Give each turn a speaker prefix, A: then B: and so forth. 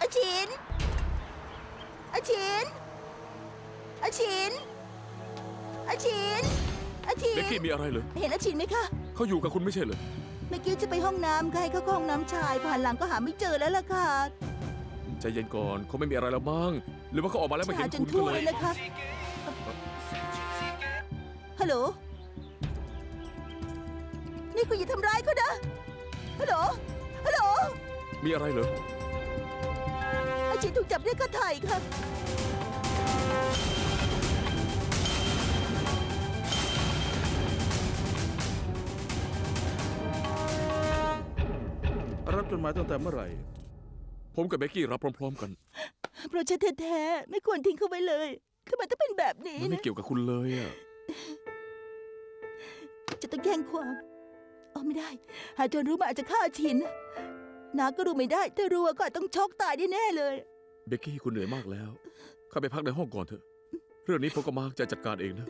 A: อาชินอาชินอาชินอาชินอาชิน
B: เบกกี้มีอะไรเลย
A: เห็นอาชินไหมคะ
B: เขาอยู่กับคุณไม่ใช่เหรอ
A: เมื่อกี้จะไปห้องน้ำค่ะให้เขาเข้าห้องน้ำชายผ่านหลังก็หาไม่เจอแล้วล่ะค่ะ
B: ใจเย็นก่อนเขาไม่มีอะไรแล้วมั้งหรือว่าเขาออกมาแล้วไม่
A: หา
B: เห็น
A: จน
B: คุณ
A: ทั่
B: ก็
A: ว
B: เล
A: เลยยนะคะฮัลโหลนี่คุณอย่าทำร้ายเขานะฮัลโหลฮัลโหล
B: มีอะไรเหรอ
A: อา ชินถูกจับเรียกค่าไถ่ค่ะ
C: รับจดหมายตั้งแต่เมื่อไหร่
B: ผมกับเบกกี้รับพร้อม ๆ กัน
A: เพราะฉันแท้ๆไม่ควรทิ้งเขาไว้เลยทำไมต้องเป็นแบบนี้
B: มันไม่
A: นะ
B: เกี่ยวกับคุณเลยอะ
A: จะต้องแย่งความอ๋อไม่ได้ หากโจรรู้มาอาจจะฆ่าอาชิน นาก็ดูไม่ได้ ถ้ารู้ก็อาจต้องช็อกตายแน่ๆเลย
B: เบกกี้คุณเหนื่อยมากแล้ว เข้าไปพักในห้องก่อนเถอะ เรื่องนี้ผมกับมาร์คจะจัดการเองนะ